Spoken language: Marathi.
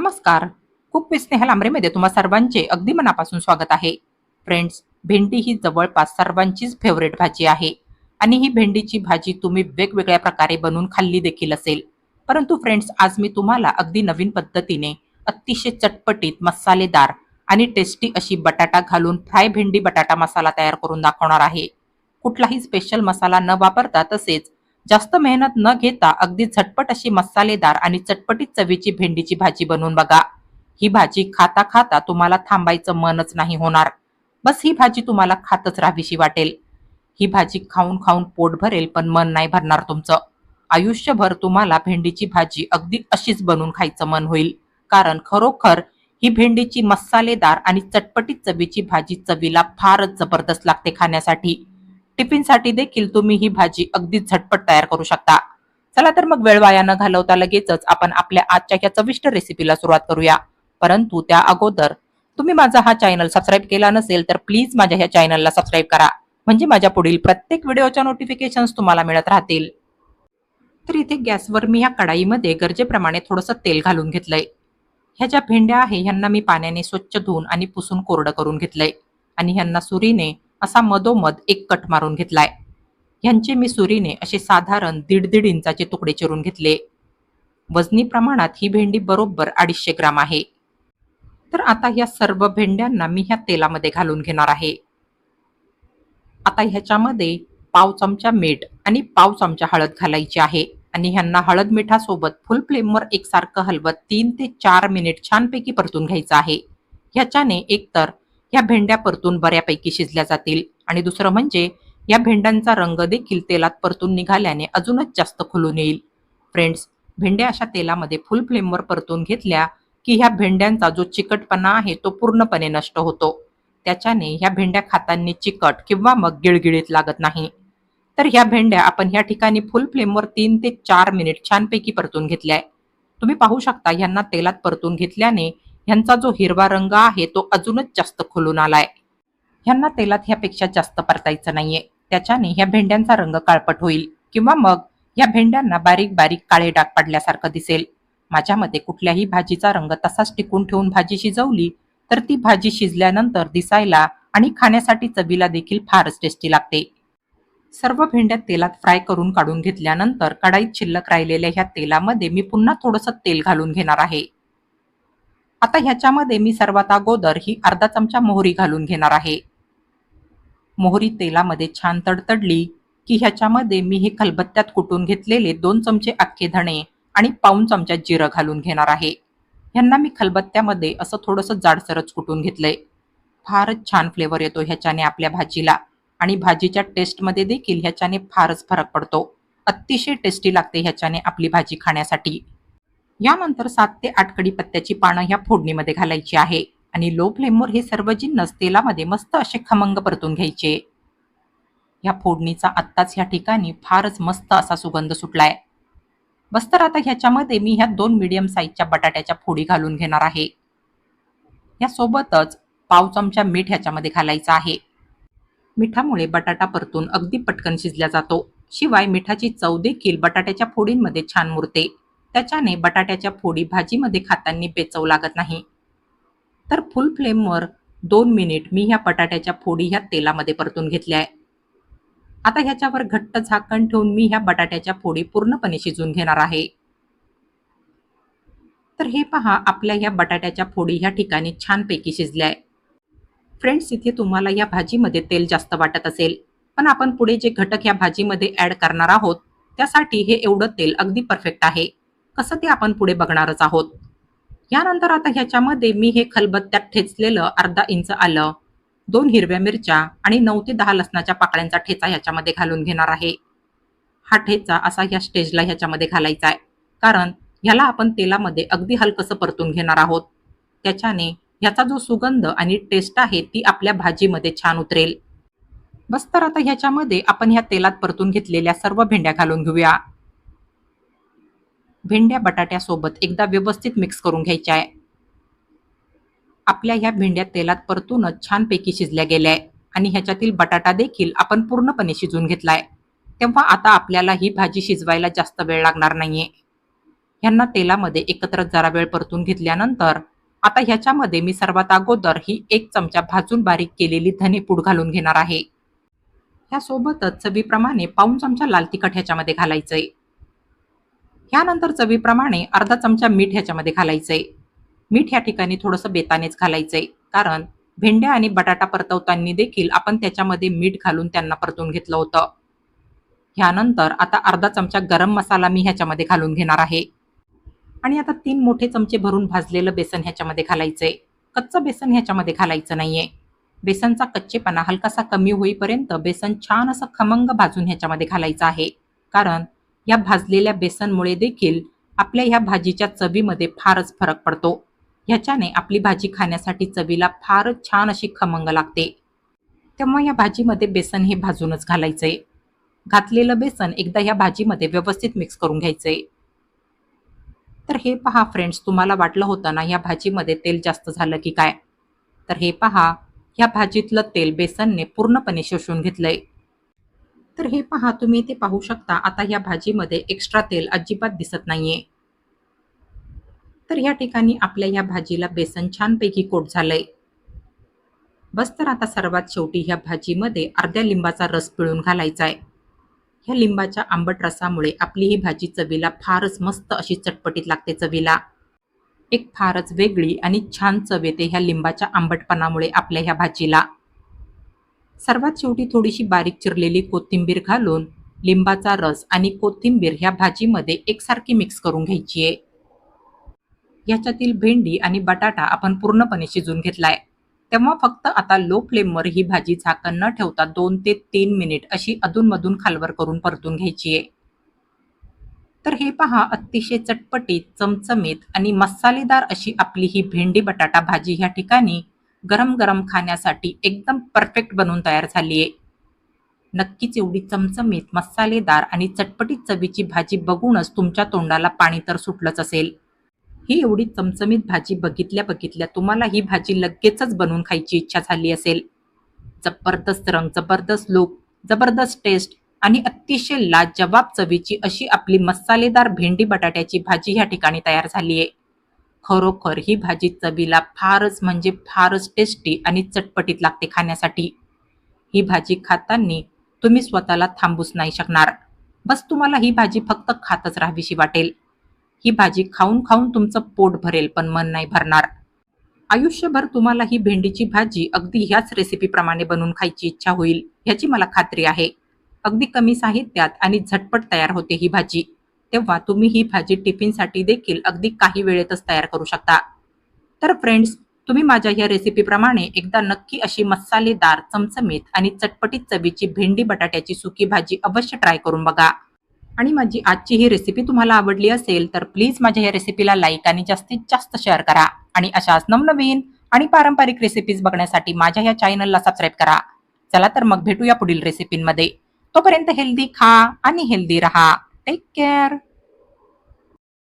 नमस्कार. खूप विथ स्नेहा लांबरेमध्ये तुम्हा सर्वांचे अगदी मनापासून स्वागत आहे. फ्रेंड्स भेंडी ही जवळपास सर्वांचीच फेवरेट भाजी आहे. आणि ही भेंडीची भाजी तुम्ही वेगवेगळ्या प्रकारे बनवून खाल्ली देखील असेल. परंतु फ्रेंड्स आज मी तुम्हाला अगदी नवीन पद्धतीने अतिशय चटपटीत मसालेदार आणि टेस्टी अशी बटाटा घालून फ्राय भेंडी बटाटा मसाला तयार करून दाखवणार आहे. कुठलाही स्पेशल मसाला न वापरता तसेच जास्त मेहनत न घेता अगदी झटपट अशी मसालेदार आणि चटपटीत चवीची भेंडीची भाजी बनवून बघा. ही भाजी खाता खाता तुम्हाला थांबायचं मनच नाही होणार. बस ही भाजी तुम्हाला खातच राहावीशी वाटेल. ही भाजी खाऊन खाऊन पोट भरेल पण मन नाही भरणार तुमचं. आयुष्यभर तुम्हाला भेंडीची भाजी अगदी अशीच बनवून खायचं मन होईल. कारण खरोखर ही भेंडीची मसालेदार आणि चटपटीत चवीची भाजी चवीला फारच जबरदस्त लागते खाण्यासाठी. टिफिनसाठी देखील तुम्ही ही भाजी अगदी झटपट तयार करू शकता. चला तर मग वेळ वाया न घालवता लगेचच आपण आपल्या आजच्या या चविष्ट रेसिपीला सुरुवात करूया. परंतु त्या अगोदर तुम्ही माझा हा चॅनल सबस्क्राईब केला नसेल तर प्लीज माझ्या ह्या चॅनलला सबस्क्राईब करा. म्हणजे माझ्या पुढील प्रत्येक व्हिडिओच्या नोटिफिकेशन तुम्हाला मिळत राहतील. तर इथे गॅसवर मी ह्या कढाईमध्ये गरजेप्रमाणे थोडंसं तेल घालून घेतलंय. ह्या ज्या भेंड्या आहे ह्यांना मी पाण्याने स्वच्छ धुवून आणि पुसून कोरडं करून घेतलंय. आणि ह्यांना सुरीने असा मधोमध एक कट मारून घेतलाय. ह्यांचे मी सुरीने असे साधारण दीड दीड इंचाचे तुकडे चिरून घेतले. वजनी प्रमाणात ही भेंडी बरोबर अडीचशे ग्राम आहे. तर आता या सर्व भेंड्यांना मी ह्या तेलामध्ये घालून घेणार आहे. आता ह्याच्यामध्ये पाव चमचा मीठ आणि पाव चमचा हळद घालायची आहे आणि ह्यांना हळद मिठासोबत फुल फ्लेमवर एकसारखं हलवत तीन ते चार मिनिट छानपैकी परतून घ्यायचं आहे. ह्याच्याने एकतर ह्या भेंड्या परतून बऱ्यापैकी शिजल्या जातील. आणि दुसरं म्हणजे या भेंड्यांचा रंग देखील तेलात परतून निघाल्याने अजूनच जास्त खुलून येईल. फ्रेंड्स भेंड्या अशा तेलामध्ये फुल फ्लेमवर परतून घेतल्या की ह्या भेंड्यांचा जो चिकटपणा आहे तो पूर्णपणे नष्ट होतो. त्याच्याने ह्या भेंड्या खातांनी चिकट किंवा मग गिळगिळीत लागत नाही. तर ह्या भेंड्या आपण ह्या ठिकाणी फुल फ्लेमवर तीन ते चार मिनिट छानपैकी परतून घेतल्याय तुम्ही पाहू शकता ह्यांना तेलात परतून घेतल्याने ह्यांचा जो हिरवा रंग आहे तो अजूनच जास्त खुलून आलाय. ह्यांना तेलात ह्यापेक्षा जास्त परतायचं नाहीये. त्याच्याने ह्या भेंड्यांचा रंग काळपट होईल. किंवा मग या भेंड्यांना बारीक बारीक काळे डाग पडल्यासारखं दिसेल. माझ्या मते कुठल्याही भाजीचा रंग तसाच टिकून ठेवून भाजी शिजवली तर ती भाजी शिजल्यानंतर दिसायला आणि खाण्यासाठी चवीला देखील फारच टेस्टी लागते. सर्व भेंड्या तेलात फ्राय करून काढून घेतल्यानंतर कढाईत शिल्लक राहिलेल्या ह्या तेलामध्ये मी पुन्हा थोडंसं तेल घालून घेणार आहे. आता ह्याच्यामध्ये मी सर्वात अगोदर ही अर्धा चमचा मोहरी घालून घेणार आहे. मोहरी तेलामध्ये छान तडतडली की ह्याच्यामध्ये मी हे खलबत्त्यात कुटून घेतलेले दोन चमचे अख्खे धणे आणि पाऊन चमचा जिरं घालून घेणार आहे. ह्यांना मी खलबत्त्यामध्ये असं थोडंसं जाडसरच कुटून घेतलंय. फारच छान फ्लेवर येतो ह्याच्याने आपल्या भाजीला आणि भाजीच्या टेस्टमध्ये देखील ह्याच्याने फारच फरक पडतो. अतिशय टेस्टी लागते ह्याच्याने आपली भाजी खाण्यासाठी. यानंतर सात ते आठ कडीपत्त्याची पानं ह्या फोडणीमध्ये घालायची आहे. आणि लो फ्लेमवर हे सर्व जिन्नस तेलामध्ये मस्त असे खमंग परतून घ्यायचे. ह्या फोडणीचा आत्ताच ह्या ठिकाणी फारच मस्त असा सुगंध सुटलाय. बस तर आता ह्याच्यामध्ये मी ह्या दोन मीडियम साईजच्या बटाट्याच्या फोडी घालून घेणार आहे. यासोबतच पाव चमचा मीठ ह्याच्यामध्ये घालायचा आहे. मिठामुळे बटाटा परतून अगदी पटकन शिजला जातो. शिवाय मिठाची चव देखील बटाट्याच्या फोडींमध्ये छान मुरते. त्याच्याने बटाट्याच्या फोडी भाजीमध्ये खाताना बेचव लागत नाही. तर फुल फ्लेमवर दोन मिनिट मी ह्या बटाट्याच्या फोडी ह्या तेलामध्ये परतून घेतल्या आहे. आता ह्याच्यावर घट्ट झाकण ठेवून मी ह्या बटाट्याच्या फोडी पूर्णपणे शिजून घेणार आहे. तर हे पहा आपल्या ह्या बटाट्याच्या फोडी ह्या ठिकाणी छानपैकी शिजल्या आहे. फ्रेंड्स इथे तुम्हाला या भाजीमध्ये तेल जास्त वाटत असेल पण आपण पुढे जे घटक या भाजीमध्ये ऍड करणार आहोत त्यासाठी हे एवढं तेल अगदी परफेक्ट आहे. कसं ते आपण पुढे बघणारच आहोत? यानंतर आता ह्याच्यामध्ये मी हे खलबत्त्यात ठेचलेलं अर्धा इंच आलं. दोन हिरव्या मिरच्या आणि नऊ ते दहा लसणाच्या पाकळ्यांचा ठेचा ह्याच्यामध्ये घालून घेणार आहे. हा ठेचा असा ह्या स्टेजला ह्याच्यामध्ये घालायचा आहे. कारण ह्याला आपण तेलामध्ये अगदी हलकसं परतून घेणार आहोत. त्याच्याने ह्याचा जो सुगंध आणि टेस्ट आहे ती आपल्या भाजीमध्ये छान उतरेल. बस तर आता ह्याच्यामध्ये आपण ह्या तेलात परतून घेतलेल्या सर्व भेंड्या घालून घेऊया. भेंड्या बटाट्यासोबत एकदा व्यवस्थित मिक्स करून घ्यायच्या आहे. आपल्या ह्या भेंड्या तेलात परतूनच छानपैकी शिजल्या गेल्या आहे. आणि ह्याच्यातील बटाटा देखील आपण पूर्णपणे शिजून घेतलाय तेव्हा आता आपल्याला ही भाजी शिजवायला जास्त वेळ लागणार नाहीये. ह्यांना तेलामध्ये एकत्र जरा वेळ परतून घेतल्यानंतर आता ह्याच्यामध्ये मी सर्वात अगोदर ही एक चमचा भाजून बारीक केलेली धनेपूड घालून घेणार आहे. ह्यासोबतच चवीप्रमाणे पाऊन चमचा लाल तिखट ह्याच्यामध्ये घालायचंय. ह्यानंतर चवीप्रमाणे अर्धा चमचा मीठ ह्याच्यामध्ये घालायचंय. मीठ ह्या ठिकाणी थोडंसं बेतानेच घालायचंय. कारण भेंड्या आणि बटाटा परतवताना देखील आपण त्याच्यामध्ये मीठ घालून त्यांना परतून घेतलं होतं. ह्यानंतर आता अर्धा चमचा गरम मसाला मी ह्याच्यामध्ये घालून घेणार आहे. आणि आता तीन मोठे चमचे भरून भाजलेलं बेसन ह्याच्यामध्ये घालायचंय. कच्चं बेसन ह्याच्यामध्ये घालायचं नाहीये. बेसनचा कच्चेपणा हलकासा कमी होईपर्यंत बेसन छान असं खमंग भाजून ह्याच्यामध्ये घालायचं आहे. कारण या भाजलेल्या बेसनमुळे देखील आपल्या ह्या भाजीच्या चवीमध्ये फारच फरक पडतो. ह्याच्याने आपली भाजी खाण्यासाठी चवीला फारच छान अशी खमंग लागते. तेव्हा या भाजीमध्ये बेसन हे भाजूनच घालायचंय घातलेलं बेसन एकदा ह्या भाजीमध्ये व्यवस्थित मिक्स करून घ्यायचंय तर हे पहा फ्रेंड्स तुम्हाला वाटलं होतं ना ह्या भाजीमध्ये तेल जास्त झालं की काय? तर हे पहा ह्या भाजीतलं तेल बेसनने पूर्णपणे शोषून घेतलंय. तर हे पहा तुम्ही ते पाहू शकता. आता या भाजीमध्ये एक्स्ट्रा तेल अजिबात दिसत नाहीये. तर ह्या ठिकाणी आपल्या या भाजीला बेसन छानपैकी कोट झालंय. बस तर आता सर्वात शेवटी ह्या भाजीमध्ये अर्ध्या लिंबाचा रस पिळून घालायचा आहे ह्या लिंबाच्या आंबट रसामुळे आपली ही भाजी चवीला फारच मस्त अशी चटपटीत लागते चवीला. एक फारच वेगळी आणि छान चव येते ह्या लिंबाच्या आंबटपणामुळे आपल्या ह्या भाजीला. सर्वात शेवटी थोडीशी बारीक चिरलेली कोथिंबीर घालून लिंबाचा रस आणि कोथिंबीर ह्या भाजीमध्ये एकसारखी मिक्स करून घ्यायची आहे. ह्याच्यातील भेंडी आणि बटाटा आपण पूर्णपणे शिजून घेतलाय. तेव्हा फक्त आता लो फ्लेमवर ही भाजी झाकण न ठेवता दोन ते तीन मिनिट अशी अधूनमधून खालवर करून परतून घ्यायची आहे. तर हे पहा अतिशय चटपटीत चमचमीत आणि मसालेदार अशी आपली ही भेंडी बटाटा भाजी ह्या ठिकाणी. गरम गरम खाण्यासाठी एकदम परफेक्ट बनवून तयार झाली आहे. नक्कीच एवढी चमचमीत मसालेदार आणि चटपटीत चवीची भाजी बघूनच तुमच्या तोंडाला पाणी तर सुटलंच असेल. ही एवढी चमचमीत भाजी बघितल्या बघितल्या तुम्हाला ही भाजी लगेचच बनवून खायची इच्छा झाली असेल. जबरदस्त रंग जबरदस्त लुक जबरदस्त टेस्ट आणि अतिशय लाजवाब चवीची अशी आपली मसालेदार भेंडी बटाट्याची भाजी ह्या ठिकाणी तयार झाली आहे. खरोखर ही भाजी चवीला फारच म्हणजे फारच टेस्टी आणि चटपटीत लागते खाण्यासाठी. ही भाजी खाताना तुम्ही स्वतःला थांबूच नाही शकणार. बस तुम्हाला ही भाजी फक्त खातच राहावीशी वाटेल. ही भाजी खाऊन खाऊन तुमचं पोट भरेल पण मन नाही भरणार. आयुष्यभर तुम्हाला ही भेंडीची भाजी अगदी ह्याच रेसिपीप्रमाणे बनवून खायची इच्छा होईल ह्याची मला खात्री आहे. अगदी कमी साहित्यात आणि झटपट तयार होते ही भाजी. तेव्हा तुम्ही ही भाजी टिफिनसाठी देखील अगदी काही वेळेतच तयार करू शकता. तर फ्रेंड्स तुम्ही माझ्या या रेसिपीप्रमाणे एकदा नक्की अशी मसालेदार चमचमीत आणि चटपटीत चवीची भेंडी बटाट्याची सुकी भाजी अवश्य ट्राय करून बघा. आणि माझी आजची ही रेसिपी तुम्हाला आवडली असेल तर प्लीज माझ्या या रेसिपीला लाईक आणि जास्तीत जास्त शेअर करा. आणि अशाच नवनवीन आणि पारंपरिक रेसिपीज बघण्यासाठी माझ्या या चॅनलला सबस्क्राईब करा. चला तर मग भेटूया पुढील रेसिपींमध्ये तोपर्यंत हेल्दी खा आणि हेल्दी रहा. Take care.